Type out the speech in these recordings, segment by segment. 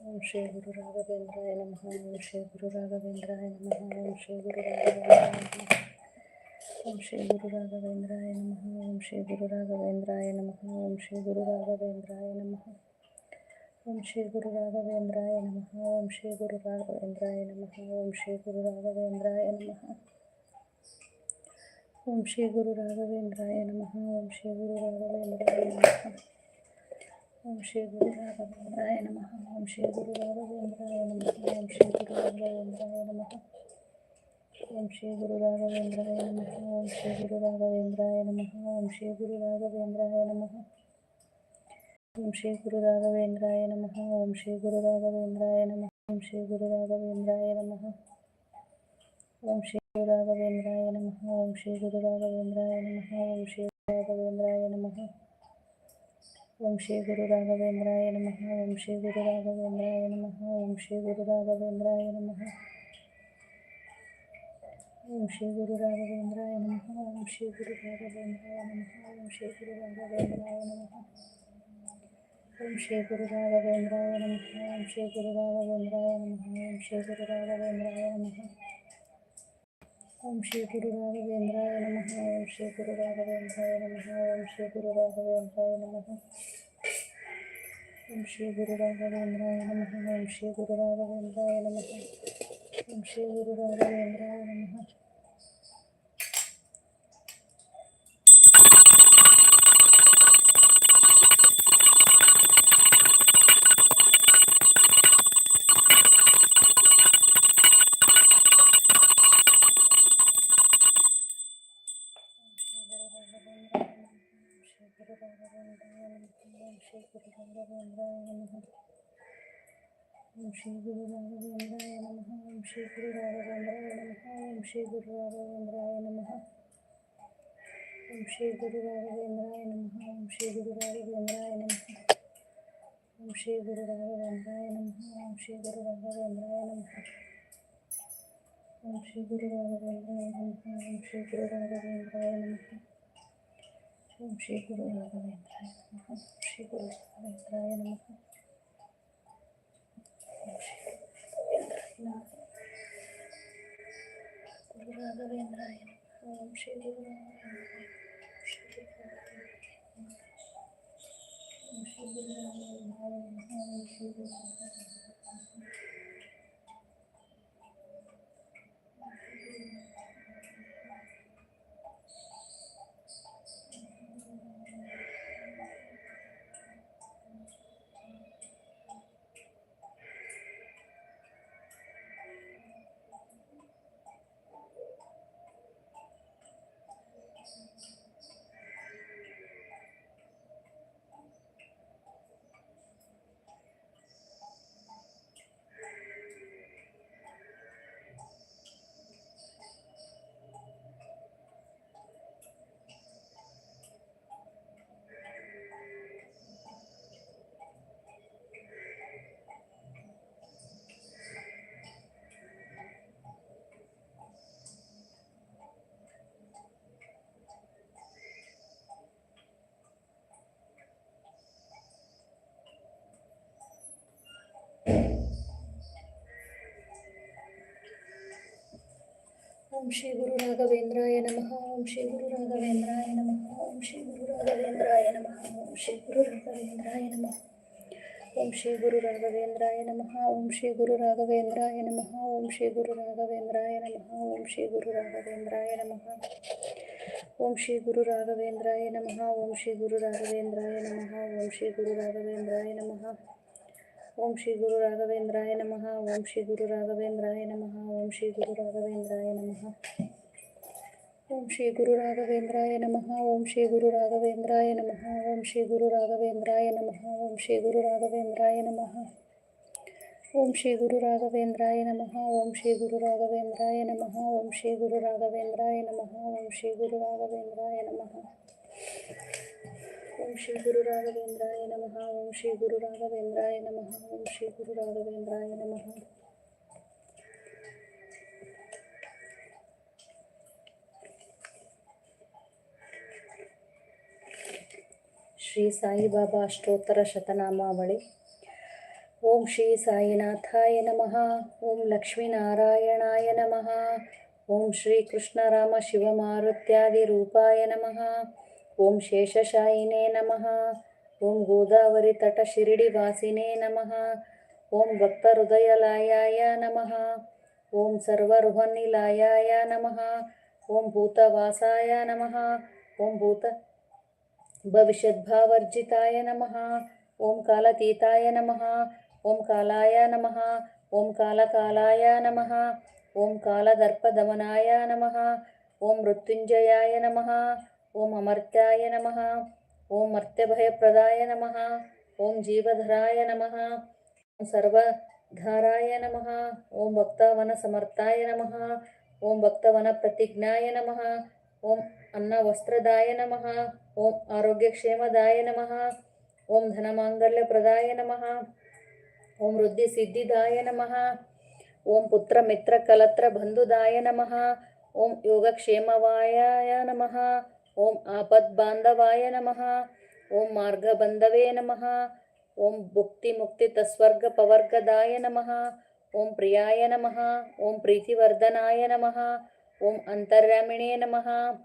ஓம் ஸ்ரீ குரு ராகவேந்திராய நமக ஓம் ஸ்ரீ குரு ராகவேந்திராய நமக ஓம் ஸ்ரீ குரு ஓம் ஸ்ரீ குரு ராகவேந்திராய நமக ஓம் ஸ்ரீ குரு ராகவேந்திராய நமக ஓம் ஸ்ரீ குரு ராகவேந்திராய நமக ஓம் ஸ்ரீ குரு ராகவேந்திராய நமக ஓம் ஸ்ரீ குரு ராகவேந்திராய நமக ஓம் ஸ்ரீ குரு ராகவேந்திராய நமக ஓம் ஸ்ரீ குரு ராகவேந்திராய நமக ஓம் ஸ்ரீ குரு ராகவேந்திராய நமக ஓம் ஸ்ரீ குருராகவேந்திராய நம ஓம் ஸ்ரீ குரு ராகவேந்திராய நம ஓம் ஸ்ரீ குரு ராகவேந்திராய நம ஓம் ஸ்ரீ குரு ராகவேந்திராய நம ஓம் ஸ்ரீ குரு ராகவேந்திராய நம ஓம் ஸ்ரீ குரு ராகவேந்திராய நம ஓம் ஸ்ரீ குரு ராகவேந்திராய நம ஓம் ஸ்ரீ குரு ராகவேந்திராய நம ஓம் ஸ்ரீ குரு ராகவேந்திராய நம ஓம் ஸ்ரீ குரு ராகவேந்திராய நம ஓம் ஸ்ரீ குரு ராகவேந்திராய நம ஓம் ஸ்ரீ ராகவேந்திராய நம ஓம் ஸ்ரீ குரு ராகவேந்திராய நமக. ஓம் ஸ்ரீ குரு ராகவேந்திராய நமக. ஓம் ஸ்ரீ குரு ராகவேந்திராய நமக. ஓம் ஸ்ரீ குரு ராகவேந்திராய நமக. ஓம் ஸ்ரீ குரு ராகவேந்திராய நமக. ஓம் ஸ்ரீ குரு ராகவேந்திராய நமக. ஓம் ஸ்ரீ குரு ராகவேந்திராய நமக. ஓம் ஸ்ரீ குரு ராகவேந்திராய நமக. ஓம் ஸ்ரீ குரு ராகவேந்திராய நமக. ओम श्री गुरु राघवेंद्राय नमः। ओम श्री गुरु राघवेंद्राय नमः। ओम श्री गुरु राघवेंद्राय नमः। ओम श्री गुरु राघवेंद्राय नमः। ओम श्री गुरु राघवेंद्राय नमः। ओम श्री गुरु राघवेंद्राय नमः। నమః ఓం శ్రీ గురు రాఘవేంద్రాయ నమః ఓం శ్రీ గురు రాఘవేంద్రాయ నమః ఓం శ్రీ గురు రాఘవేంద్రాయ నమః ఓం శ్రీ గురు రాఘవేంద్రాయ నమః ఓం శ్రీ గురు రాఘవేంద్రాయ నమః ఓం శ్రీ గురు రాఘవేంద్రాయ నమః ఓం శ్రీ గురు రాఘవేంద్రాయ నమః ఓం శ్రీ గురు రాఘవేంద్రాయ నమః ఓం శ్రీ గురు రాఘవేంద్రాయ నమః శ్రీ గురు రాఘవేంద్రాయ నమః Thank you. ஓம் ஸ்ரீ குரு ராகவேந்திராய நம ஓம் ஸ்ரீ குரு ராகவேந்திராய நம ஓம் ஸ்ரீ குரு ராகவேந்திராய நம ஓம் ஸ்ரீ குரு ராகவேந்திராய நம ஓம் ஸ்ரீ குரு ராகவேந்திராய நம ஓம் ஸ்ரீ குரு ராகவேந்திராய நம ஓம் ஸ்ரீ குரு ராகவேந்திராய நம ஓம் ஸ்ரீ குரு ராகவேந்திராய நம ஓம் ஸ்ரீ குரு ராகவேந்திராய நம ஓம் ஸ்ரீ குரு ராகவேந்திராய நம ஓம் ஸ்ரீ குரு ராகவேந்திராய நம ஓம் ஸ்ரீ குரு ராகவேந்திராய நமக ஓம் ஸ்ரீ குரு ராகவேந்திராய நமக ஓம் ஸ்ரீ குரு ராகவேந்திராய நமக ஓம் ஸ்ரீ குரு ராகவேந்திராய நமக ஓம் ஸ்ரீ குரு ராகவேந்திராய நமக ஓம் ஸ்ரீ குரு ராகவேந்திராய நமக ஓம் ஸ்ரீ குரு ராகவேந்திராய நமக ஓம் ஸ்ரீ குரு ராகவேந்திராய நமக ஓம் ஸ்ரீ குரு ராகவேந்திராய நமக ஓம் ஸ்ரீ குரு ராகவேந்திராய நமக ஓம் ஸ்ரீ குரு ராகவேந்திராய நமக ಓಂ ಶ್ರೀ ಗುರು ರಾಘವೇಂದ್ರಾಯ ನಮಃ. ಓಂ ಶ್ರೀ ಗುರು ರಾಘವೇಂದ್ರಾಯ ನಮಃ. ಓಂ ಶ್ರೀ ಗುರು ರಾಘವೇಂದ್ರಾಯ ನಮಃ. ಶ್ರೀ ಸಾಯಿಬಾಬಾ ಅಷ್ಟೋತ್ತರ ಶತನಾಮಾವಳಿ. ಓಂ ಶ್ರೀ ಸಾಯಿನಾಥಾಯ ನಮಃ. ಓಂ ಲಕ್ಷ್ಮೀನಾರಾಯಣಾಯ ನಮಃ. ಓಂ ಶ್ರೀ ಕೃಷ್ಣರಾಮ ಶಿವಮಾರುತ್ಯಾದಿ ರೂಪಾಯ ನಮಃ. ओम शेषशायिने नमः ओं गोदावरी तट शिरडी नमः ओं भक्तहृदयलायाय नमः ओं सर्वरुहनिलायाय नमः ओं भूतवासाय नमः ओं भूत भविष्यद्भावर्जिताय नमः ओं कालतीताय नमः ओं कालाय नमः ओं कालकालाय नमः ओं कालदर्पदमनाय नमः ओं मृत्युंजयाय नमः ओम अमर्त्याय ओं ओम मर्त्यभयप्रदाय नम ओम जीवधराय नम ओम सर्वधाराय नमः ओम ओं भक्तवन ओम नम ओं ओम अन्नवस्त्रदाय नम ओम आरोग्यक्षेमदाय नमः ओम धनमाङ्गल्यप्रदाय नम ओम वृद्धिसिद्धिदाय नमः ओम बंधुदाय नम ओम योगक्षेम नम ओम आपद्बान्धवाय नमः ओम मार्गबन्धवे नमः ओम भुक्तिमुक्तितस्वर्गपवर्गदाय नमः ओम प्रियाय नमः ओम प्रीतिवर्धनाय नमः ओम अंतर्यामिणे नमः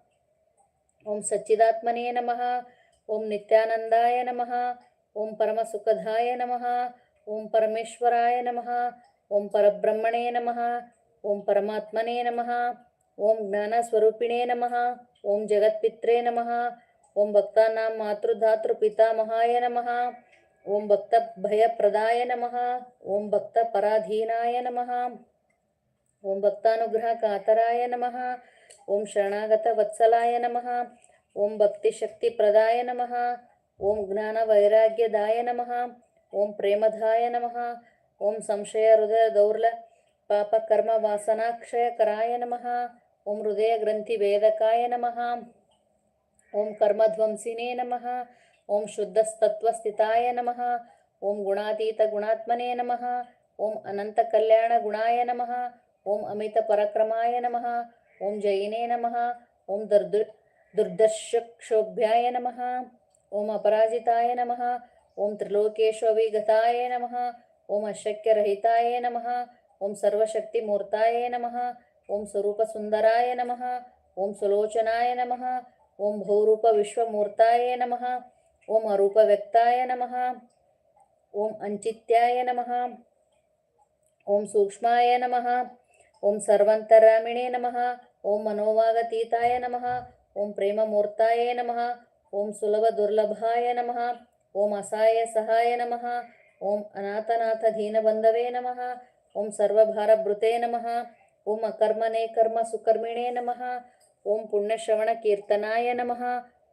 ओम सच्चिदात्मने नमः ओम नित्यानंदाय नमः ओम परमसुखदाय नमः ओम परमेश्वराय नमः ओम परब्रह्मणे नमः ओम परमात्मने नमः ओम ज्ञान स्वरूपिणे नम ओम जगत्पित्रे नम ओम भक्ता मातृधातृ नम ओं ओम भक्त भय प्रदाय नम ओम भक्त पराधीनाय नम ओम भक्तानुग्रह कातराय नम ओम शरणागत वत्सलाय नम ओम भक्ति शक्ति प्रदाय नम ओम ज्ञान वैराग्यदाय नम ओम प्रेमधाय नम ओम संशय हृदय दौर्ल पापकर्म वासनाक्षय कराय नमः ओम हृदय ग्रंथि भेदकाय नम ओं कर्मध्वंसिने नम ओं शुद्धस्तत्वस्थिताय नम ओं गुणातीत गुणात्मने नम ओं अनंतकल्याण गुणाय नम ओं अमित परक्रमाय नम ओं जयिने नम ओं दुर्दु दुर्दर्शक्षोभ्याय नम ओं अपराजिताय नम ओं त्रिलोकेशोभिगताय नम ओं अशक्यरहिताय नम ओं सर्वशक्तिमूर्ताय नम ओम स्वरूप सुंदराय नम ओम सुलोचनाय नम ओम भौरूप विश्वमूर्ताय नम ओम अरूप व्यक्ताय नम ओम अंचित्याय नम ओम सूक्ष्माय नम ओम सर्वंतरामिणे नम ओम मनोवागतीताय नम ओम प्रेममूर्ताय नम ओम सुलभ दुर्लभाय नम ओम असाय सहाय नम ओम अनाथनाथ दीनबंधवे नम ओम सर्वभारभृते नमः ಓಂ ಸರ್ವಭಾರಭೃತೆ ನಮಃ ಓಂ ಅಕರ್ಮನೇ ಕರ್ಮ ಸುಕರ್ಮಿಣೇ ನಮಃ ಓಂ ಪುಣ್ಯಶ್ರವಣ ಕೀರ್ತನಾಯ ನಮಃ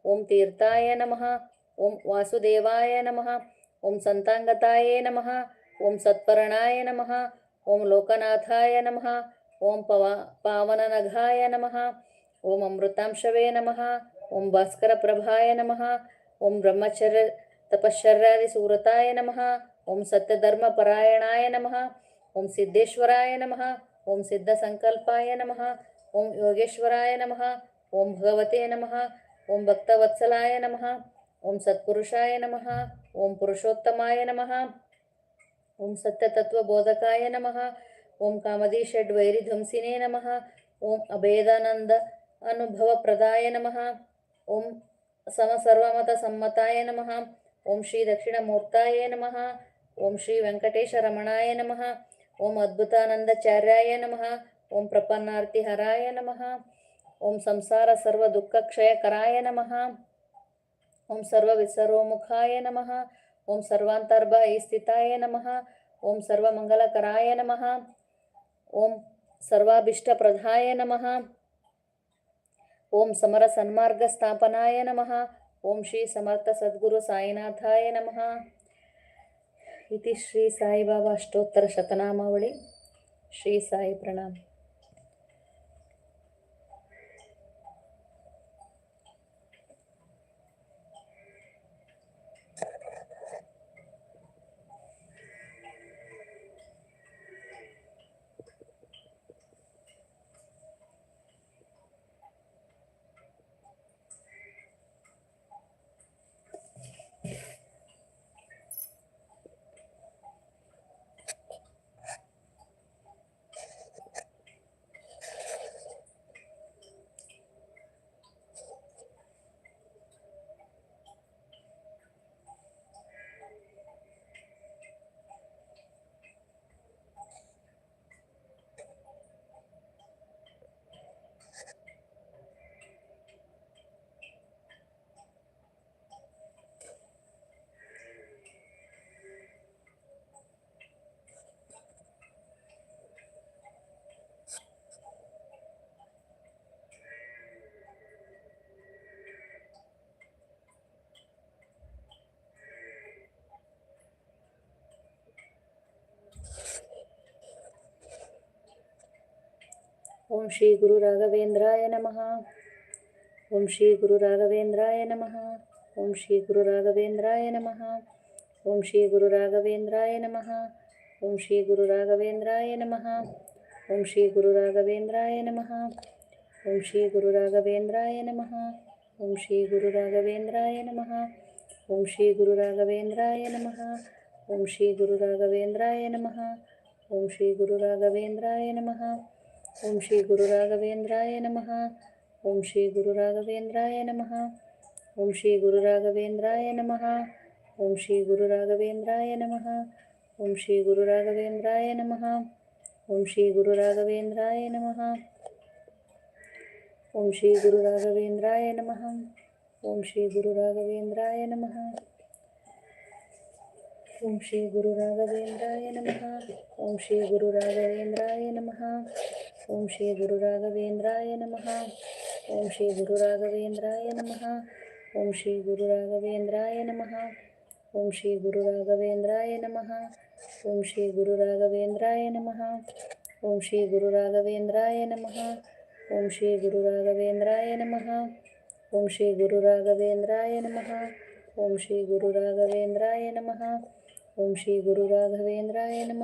ಓಂ ತೀರ್ಥಾಯ ನಮಃ ಓಂ ವಾಸುದೇವಾಯ ನಮಃ ಓಂ ಸಂತಾಂಗತಾಯೇ ನಮಃ ಓಂ ಸತ್ಪರಣಾಯ ನಮಃ ಓಂ ಲೋಕನಾಥಾಯ ನಮಃ ಓಂ ಪವ ಪಾವನನಘಾಯ ನಮಃ ಓಂ ಅಮೃತಾಂಶವೇ ನಮಃ ಓಂ ಭಾಸ್ಕರ ಪ್ರಭಾಯ ನಮಃ ಓಂ ಬ್ರಹ್ಮಚರ್ಯ ತಪಶ್ಚರ್ಯಾದಿ ಸೂರತಾಯ ನಮಃ ಓಂ ಸತ್ಯಧರ್ಮ ಪರಾಯಣಾಯ ನಮಃ ಓಂ ಸಿದ್ದೇಶ್ವರಾಯ ನಮಃ ಓಂ ಸಿದ್ಧ ಸಂಕಲ್ಪಾಯ ನಮಃ ಓಂ ಯೋಗೇಶ್ವರಾಯ ನಮಃ ಓಂ ಭಗವತೆ ನಮಃ ಓಂ ಭಕ್ತವತ್ಸಲಾಯ ನಮಃ ಓಂ ಸತ್ಪುರುಷಾಯ ನಮಃ ಓಂ ಪುರುಷೋತ್ತಮಾಯ ನಮಃ ಓಂ ಸತ್ಯತತ್ವಬೋಧಕಾಯ ನಮಃ ಓಂ ಕಾಮದಿ ಷಡ್ ವೈರಿಧ್ವಂಸಿನೇ ನಮಃ ಓಂ ಅಭೇದಾನಂದ ಅನುಭವ ಪ್ರದಾಯ ನಮಃ ಓಂ ಸಮ ಸರ್ವಮತ ಸಮ್ಮತಾಯ ನಮಃ ಓಂ ಶ್ರೀ ದಕ್ಷಿಣಮೂರ್ತಾಯ ನಮಃ ಓಂ ಶ್ರೀ ವೆಂಕಟೇಶ ರಮಣಾಯ ನಮಃ ओम अद्भुतानंदाचार्याय नम, ओम प्रपन्नार्ति हराय नम, ओम संसार सर्व दुख क्षय कराय नम, ओम सर्व विसर्वमुखाय नम, ओम सर्वांतर्भ स्थिताय नम, ओम सर्वमंगलकराय नम, ओम सर्वाभीष्ट प्रधाय नम, ओम समर सन्मार्ग स्थापनाय ओम श्री समर्थ सद्गुरु साईनाथाय नमः। ಇತಿ ಶ್ರೀ ಸಾಯಿಬಾಬಾ ಅಷ್ಟೋತ್ತರ ಶತನಾಮಾವಳಿ ಶ್ರೀ ಸಾಯಿ ಪ್ರಣಾಮ್ ओम श्री गुरु राघवेंद्राय नमः ओम श्री गुरु राघवेंद्राय नमः ओम श्री गुरु राघवेंद्राय नमः ओम श्री गुरु राघवेंद्राय नमः ओम श्री गुरु राघवेंद्राय नमः ओम श्री गुरु राघवेंद्राय नमः ओम श्री गुरु राघवेंद्राय नमः ओम श्री गुरु राघवेंद्राय नमः ओम श्री गुरु राघवेंद्राय नमः ओम श्री गुरु राघवेंद्राय नमः ओम श्री गुरु राघवेंद्राय नमः ओम श्री गुरु नम नमः श्री गुरु राघवेंद्राय नमः ओम श्री गुरु राघवेंद्राय नमः श्री गुरु नम नमः ओम श्री गुरु राघवेंद्राय नमः ओम श्री गुरु राघवेंद्राय नमः ओम श्री गुरु नम नमः ओम श्री गुरु राघवेंद्राय नमः श्री गुरु राघवेंद्राय नमः श्री गुरु राघवेंद्राय ओम श्री गुरुराघवेंद्राय नम ओम श्री गुरुराघवेंद्राय नम ओम श्री गुरुराघवेंद्राय नम ओम श्री गुरुराघवेंद्राय नम ओम श्री गुरुराघवेंद्राय नम ओम श्री गुरुराघवेंद्राय नम ओम श्री गुरुराघवेंद्राय नम ओम श्री गुरुराघवेंद्राय नम ओम श्री गुरुराघवेंद्राय नम ओम श्री गुरुराघवेंद्राय नम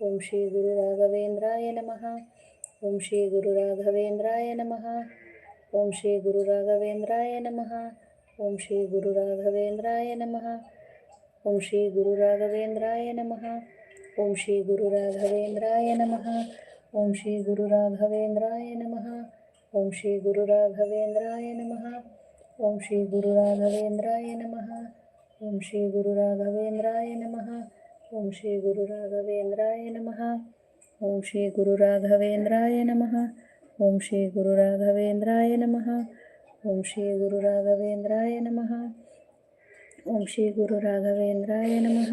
ओम श्री गुरुराघवेंद्राय नम ओम श्री गुरु राघवेंद्राय नमः ओम श्री गुरु राघवेंद्राय नमः ओम श्री गुरु राघवेंद्राय नमः ओम श्री गुरु राघवेंद्राय नमः ओम श्री गुरु राघवेंद्राय नमः ओम श्री गुरु राघवेंद्राय नमः ओम श्री गुरु राघवेंद्राय नमः ओम श्री गुरु राघवेंद्राय नमः ओम श्री गुरु राघवेंद्राय नमः ओम श्री गुरु राघवेंद्राय नमः ಓಂ ಶ್ರೀ ಗುರುರಾಘವೇಂದ್ರಾಯ ನಮಃ ಓಂ ಶ್ರೀ ಗುರುರಾಘವೇಂದ್ರಾಯ ನಮಃ ಓಂ ಶ್ರೀ ಗುರುರಾಘವೇಂದ್ರಾಯ ನಮಃ ಓಂ ಶ್ರೀ ಗುರುರಾಘವೇಂದ್ರಾಯ ನಮಃ